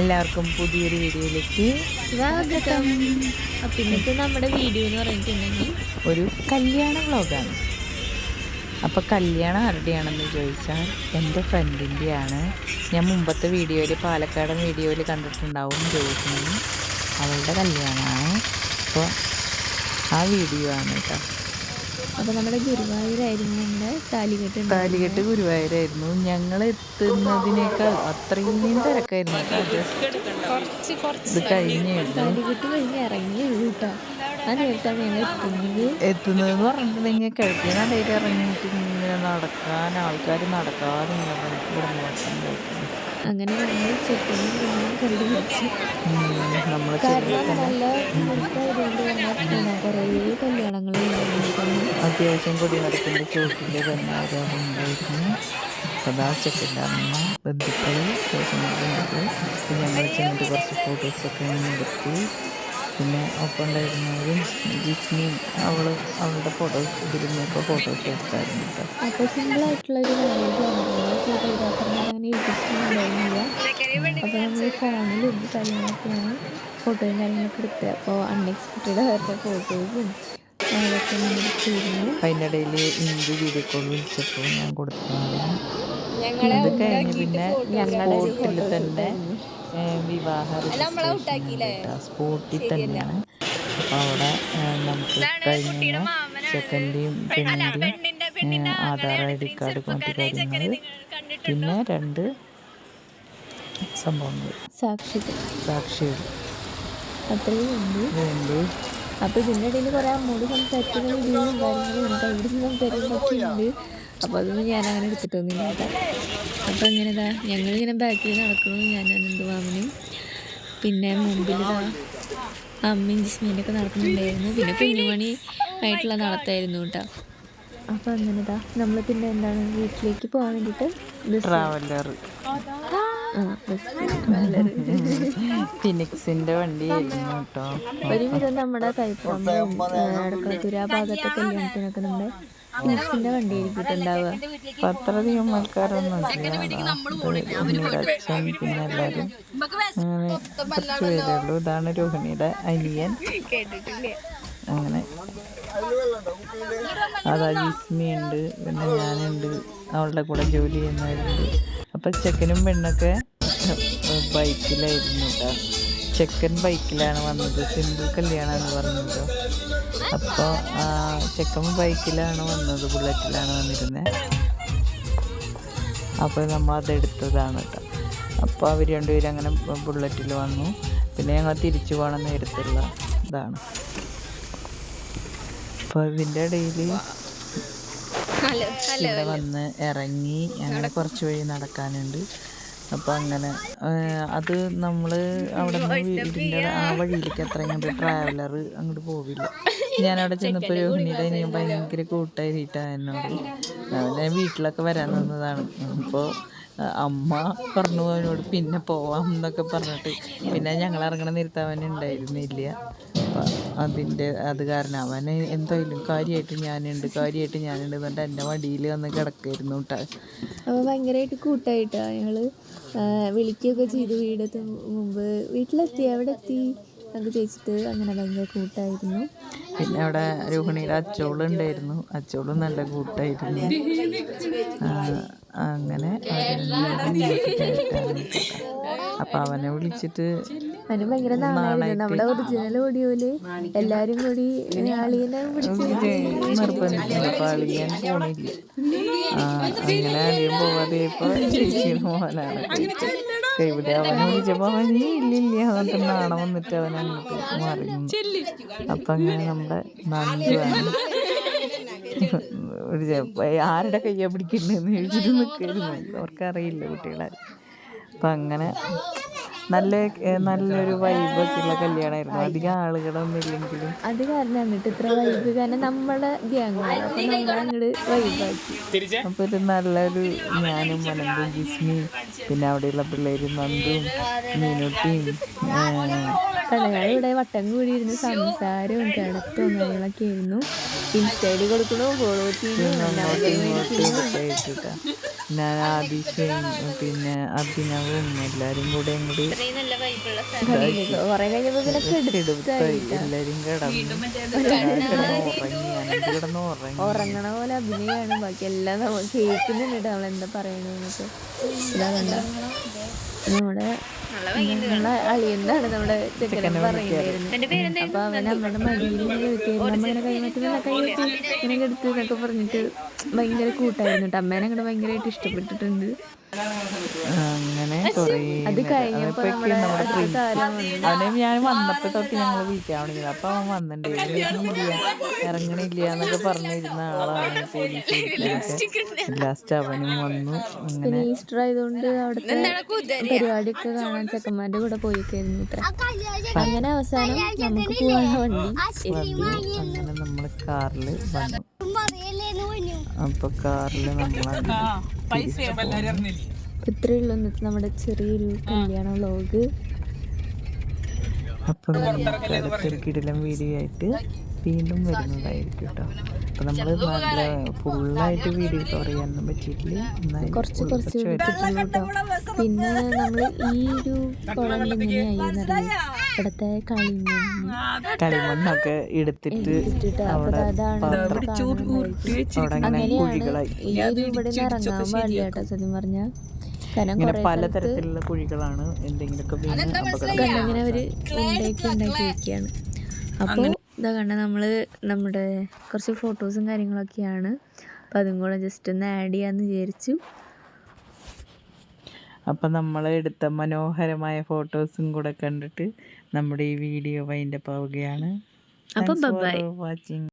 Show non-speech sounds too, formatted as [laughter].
എല്ലാവർക്കും പുതിയൊരു വീഡിയോയിലേക്ക് സ്വാഗതം. അപ്പം ഇന്നത്തെ നമ്മുടെ വീഡിയോ എന്ന് പറഞ്ഞിട്ടുണ്ടെങ്കിൽ ഒരു കല്യാണ വ്ളോഗാണ്. അപ്പോൾ കല്യാണം ആരുടെയാണെന്ന് ചോദിച്ചാൽ എന്റെ ഫ്രണ്ടിന്റെയാണ്. ഞാൻ മുമ്പത്തെ വീഡിയോയിൽ പാലക്കാടൻ വീഡിയോയിൽ കണ്ടിട്ടുണ്ടാവും ചോദിക്കുന്നു. അവളുടെ കല്യാണമാണ്. അപ്പോൾ ആ വീഡിയോ ആണ് കേട്ടോ. അപ്പം നമ്മുടെ ഗുരുവായൂരായിരുന്നു നമ്മുടെ താലികെട്ട് താലികെട്ട് ഗുരുവായൂരായിരുന്നു. ഞങ്ങൾ എത്തുന്നതിനേക്കാൾ അത്രയും തിരക്കായിരുന്നു ഇത് കഴിഞ്ഞായിരുന്നു താലികെട്ട് കഴിഞ്ഞ് ഇറങ്ങി കേട്ടോ. ആ നേരത്താണ് ഞങ്ങൾ എത്തുന്നത്. എന്ന് പറഞ്ഞിട്ടുണ്ടെങ്കിൽ കിഴക്കേ നടയിൽ ഇറങ്ങിയിട്ട് ഇങ്ങനെ നടക്കാൻ ആൾക്കാർ നടക്കാതെ അങ്ങനെ ചെക്കനും കണ്ടു നമ്മൾ കാരണം നല്ല തിരക്കായതുകൊണ്ട് തന്നെ കുറേ കല്യാണങ്ങൾ ഉണ്ടായിരുന്നു അത്യാവശ്യം കൂടി നടക്കുന്ന ചോട്ടിൽ തന്നെ ഉണ്ടായിരുന്നു സദാ ചെക്കന്റെ അമ്മ ബന്ധുക്കൾ ബന്ധുക്കൾ പിന്നെ ഞങ്ങൾ ചെന്നിട്ട് കുറച്ച് ഫോട്ടോസൊക്കെ എടുത്തു. പിന്നെ ഒപ്പം ഉണ്ടായിരുന്നവരും ജിസ്മിയും അവൾ അവളുടെ ഫോട്ടോസ് ഇതിരുന്നൊക്കെ ഫോട്ടോസ് എടുത്തായിരുന്നു അപ്പോൾ സിമ്പിളായിട്ടുള്ളൊരു ഫോട്ടോഗ്രാഫറിനെ അങ്ങനെ ഇൻട്രസ്റ്റ് അപ്പോൾ നമ്മൾ ഫോണിലും കാര്യങ്ങളൊക്കെയാണ് ഫോട്ടോയും കാര്യങ്ങളൊക്കെ എടുത്തത് അപ്പോൾ അൺഎക്സ്പെക്റ്റഡ് ആയിട്ടുള്ള ഫോട്ടോസും അതിന്റെ ഇടയിൽ ഇന്ത്യ വീഡിയോ കോൾ വിളിച്ചപ്പോൾ ഞാൻ കൊടുത്തതാണ്. ഇത് കഴിഞ്ഞ് പിന്നെ സ്പോട്ടിൽ തന്നെ വിവാഹ സ്പോട്ടിൽ തന്നെയാണ്. അപ്പോൾ അവിടെ നമുക്ക് കഴിഞ്ഞ സെക്കൻഡിയും പെണ്ണിന്റെയും ആധാർ ഐ ഡി കാർഡ് കൊണ്ട് കാര്യങ്ങൾ പിന്നെ രണ്ട് സംഭവങ്ങൾ. സാക്ഷികൾ. സാക്ഷികൾ. അത്രയും ഉണ്ട് വേണ്ടി? അപ്പോൾ ഇതിന്റെ ഇടയിൽ കുറേ അമ്മോട് സംസാരിക്കുന്ന വീഡിയോയും കാര്യങ്ങളും ഉണ്ട് സംസാരിക്കുന്നൊക്കെ ഉണ്ട് അപ്പോൾ അതൊന്നും ഞാൻ അങ്ങനെ എടുത്തിട്ടൊന്നുമില്ല കേട്ടോ. അപ്പോൾ അങ്ങനെ ഇതാ ഞങ്ങളിങ്ങനെ ബാക്കിൽ നടക്കുന്നു ഞാൻ അനന്ത് മാമനും പിന്നെ മുമ്പിൽ ഇതാ അമ്മയും ജിസ്മീനൊക്കെ നടക്കുന്നുണ്ടായിരുന്നു. പിന്നെ കുഞ്ഞുമണി ആയിട്ടുള്ള നടത്തായിരുന്നു കേട്ടോ. അപ്പോൾ അങ്ങനെ ഇതാ നമ്മൾ പിന്നെ എന്താണ് വീട്ടിലേക്ക് പോകാൻ വേണ്ടിയിട്ട് ബസ് ട്രാവലർ. ആ ഫിനിക്സിന്റെ വണ്ടിയായിരുന്നു കേട്ടോ. ഒരുവിധം നമ്മുടെ കൈപ്പറമ്പും അടക്കത്തൂർ ആ ഭാഗത്തെ കല്യാണത്തിനൊക്കെ നമ്മുടെ ഫിനിക്സിന്റെ വണ്ടി ആയിരിക്കിട്ടുണ്ടാവുക അപ്പൊ അത്രയധികം ആൾക്കാരൊന്നും ഇല്ല അച്ഛൻ പിന്നെ എല്ലാരും അങ്ങനെ കുറച്ച് പേരേ ഉള്ളൂ. ഇതാണ് രോഹിണിയുടെ അനിയൻ. അങ്ങനെ. അതാ ജിസ്മി ഉണ്ട് പിന്നെ ഞാനുണ്ട് അവളുടെ കൂടെ ജോലി ചെയ്യുന്നവരുണ്ട്. അപ്പം ചെക്കനും പെണ്ണൊക്കെ ബൈക്കിലായിരുന്നു കേട്ടോ ചെക്കൻ ബൈക്കിലാണ് വന്നത്. സിമ്പിൾ കല്യാണം എന്ന് പറഞ്ഞല്ലോ അപ്പോൾ ചെക്കൻ ബൈക്കിലാണ് വന്നത്. ബുള്ളറ്റിലാണ് വന്നിരുന്നത് അപ്പോൾ നമ്മൾ അതെടുത്തതാണ് കേട്ടോ അപ്പോൾ അവർ രണ്ടുപേരും അങ്ങനെ ബുള്ളറ്റിൽ വന്നു. പിന്നെ ഞങ്ങൾ തിരിച്ചു പോകണം നേരത്തുള്ള ഇതാണ്. അപ്പോൾ ഇതിന്റെ ഇടയിൽ ഇവിടെ വന്ന് ഇറങ്ങി. അങ്ങനെ കുറച്ച് വഴി നടക്കാനുണ്ട്. അപ്പോൾ അങ്ങനെ അത് നമ്മൾ അവിടെ നിന്ന് വീടിന്റെ ആ വഴിയിലേക്ക് അത്ര അങ്ങോട്ട് ട്രാവലർ അങ്ങോട്ട് പോവില്ല. [laughs] ഞാനവിടെ ചെന്നപ്പോൾ രോഹിണിയുടെ ഞാൻ ഭയങ്കര കൂട്ടായിട്ടാണ് എന്നോട്. ഞാൻ വീട്ടിലൊക്കെ വരാൻ നിന്നതാണ് അപ്പോൾ അമ്മ പറഞ്ഞു അവനോട് പിന്നെ പോവാം എന്നൊക്കെ പറഞ്ഞിട്ട്. പിന്നെ ഞങ്ങൾ ഇറങ്ങണ നിർത്താൻ ഉണ്ടായിരുന്നില്ല. അപ്പം അതിന്റെ അത് കാരണം അവന് എന്തായാലും കാര്യമായിട്ട് ഞാനുണ്ട് കാര്യമായിട്ട് ഞാനുണ്ട് എന്നിട്ട് എന്റെ വടിയിൽ വന്ന് കിടക്കായിരുന്നു കേട്ടോ അപ്പോൾ ഭയങ്കരമായിട്ട് കൂട്ടായിട്ടാണ് ഞങ്ങൾ വിളിക്കുകയൊക്കെ ചെയ്തു വീടെത്തും മുമ്പ്. വീട്ടിലെത്തി? എവിടെ എത്തി അത് ചേച്ചിട്ട് അങ്ങനെ ഭയങ്കര കൂട്ടായിരുന്നു. പിന്നെ അവിടെ രോഹിണിയുടെ അച്ചോളും ഉണ്ടായിരുന്നു. അച്ചോളും നല്ല കൂട്ടായിരുന്നു. അങ്ങനെ അപ്പം അവനെ വിളിച്ചിട്ട് അതിന് ഭയങ്കര നാണായിരുന്നു. നമ്മുടെ ഒറിജിനൽ ഓഡിയോയിൽ എല്ലാരും കൂടി അളിയനെ പിടിച്ച് നിർബന്ധിക്കുന്നു അപ്പം അളിയാൻ പോണില്ല. ആ, അങ്ങനെ അളിയൻ പോവാതെ ഇപ്പോൾ ചേച്ചിയുടെ മോനാണ്. കൈവിടെ അവനെ വിളിച്ചപ്പോൾ അവൻ ഇല്ലില്ല. എന്നിട്ട് നാണം വന്നിട്ട് അവൻ അങ്ങോട്ട് അപ്പം അങ്ങനെ നമ്മുടെ നന്ദുവാണ് ആരുടെ കയ്യാ പിടിക്കണ്ടെന്ന് ചോദിച്ചിട്ട് നിൽക്കായിരുന്നു അവർക്കറിയില്ല കുട്ടികളെ. അപ്പം അങ്ങനെ നല്ല നല്ലൊരു വൈബൊക്കെയുള്ള കല്യാണമായിരുന്നു അധികം ആളുകളൊന്നും ഇല്ലെങ്കിലും അത് കാരണം എന്നിട്ട് ഇത്ര വൈബ് കാരണം നമ്മളെ ഗ്യാങ്ങാണ് അപ്പൊ നമ്മൾ അങ്ങോട്ട് വൈബാക്കി അപ്പോൾ ഒരു നല്ലൊരു ഞാനും മനന്തും ജിസ്മിയും പിന്നെ അവിടെയുള്ള പിള്ളേരും നന്ദും മീനുട്ടിയും ഇവിടെ വട്ടം കൂടിയിരുന്ന് സംസാരവും കിടത്തും കാര്യങ്ങളൊക്കെ ആയിരുന്നു. കൊടുക്കണു? ഫോളോ ഞാൻ ആദിശയും പിന്നെ അഭിനവും എല്ലാരും കൂടെ എല്ലാരും കിടന്നു ഉറങ്ങണ പോലെ അഭിനയാണ്. ബാക്കി എല്ലാം നമ്മൾ കേൾക്കുന്നുണ്ട് അവളെന്താ പറയണെന്നൊക്കെ. ഇതാ കണ്ട? നമ്മുടെ നമ്മളെ അളിയെന്നാണ് നമ്മുടെ പറയുന്നത് അപ്പൊ അവൻ അമ്മയുടെ മടിയിൽ ഇങ്ങനെ എടുത്തിരുന്നു അമ്മ ഇങ്ങനെ കൈമാറ്റുന്ന കൈമാറ്റി ഇങ്ങനെ എടുത്ത് എന്നൊക്കെ പറഞ്ഞിട്ട് ഭയങ്കര കൂട്ടായിരുന്നു കേട്ടോ. അമ്മേനെ അങ്ങനെ ഭയങ്കരമായിട്ട് ഇഷ്ടപ്പെട്ടിട്ടുണ്ട്. അങ്ങനെ അത് കഴിഞ്ഞപ്പോ. അവനെ ഞാൻ വന്നപ്പോ തൊട്ട് ഞങ്ങൾ വിളിക്കാൻ തുടങ്ങിയത്. അപ്പൊ അവൻ വന്നിട്ടുണ്ട് ഇറങ്ങണില്ല എന്നൊക്കെ പറഞ്ഞിരുന്ന ആളാണ് പോലീസ് ലാസ്റ്റ് അവനും വന്നു. അങ്ങനെ ഈസ്റ്റർ ആയതുകൊണ്ട് അവിടുത്തെ പരിപാടിയൊക്കെ കാണാൻ ചെക്കന്മാരുടെ കൂടെ പോയിക്കായിരുന്നു ഇത്ര. അങ്ങനെ അവസാനം നമുക്ക് പോകാനുള്ള വണ്ടി വന്നു. അങ്ങനെ നമ്മൾ കാറിൽ വന്നു. അപ്പൊ കാറിൽ നമ്മളങ്ങനെ ഇത്രയുള്ള നമ്മുടെ ചെറിയൊരു കല്യാണ വ്ലോഗ്. അപ്പൊ നമുക്ക് അടുത്തൊരു കിടിലം വീഡിയോ ആയിട്ട് വീണ്ടും വരുന്നതായിരിക്കും കേട്ടോ അപ്പൊ നമ്മൾ നല്ല ഫുള്ളായിട്ട് വീഡിയോ കവർ ചെയ്യാനൊന്നും പറ്റിയിട്ടില്ല. എന്നാലും കുറച്ച് കുറച്ച് കേട്ടോ പിന്നെ നമ്മൾ ഈ ഒരു കുളം എങ്ങനെയായി ഇവിടുത്തെ കളിമണ്ണ്. കളിമണ്ണൊക്കെ എടുത്തിട്ട് അവിടെ. അവിടെ അങ്ങനെ കുഴികളായി. ഈ ഒരു ഇവിടെ ഇറങ്ങാൻ പാടില്ല കേട്ടോ സത്യം പറഞ്ഞ. കാരണം ഇങ്ങനെ പലതരത്തിലുള്ള കുഴികളാണ് എന്തെങ്കിലുമൊക്കെ അപ്പൊ ഉണ്ടാക്കി ഉണ്ടാക്കി അപ്പോൾ ഇതാ കണ്ട നമ്മൾ നമ്മുടെ കുറച്ച് ഫോട്ടോസും കാര്യങ്ങളൊക്കെയാണ്. അപ്പൊ അതും കൂടെ ജസ്റ്റ് ഒന്ന് ആഡ് ചെയ്യാന്ന് വിചാരിച്ചു. അപ്പം നമ്മൾ എടുത്ത മനോഹരമായ ഫോട്ടോസും കൂടെ കണ്ടിട്ട് നമ്മുടെ ഈ വീഡിയോ വൈൻഡപ്പ് ആവുകയാണ്. അപ്പം. വാച്ചിങ്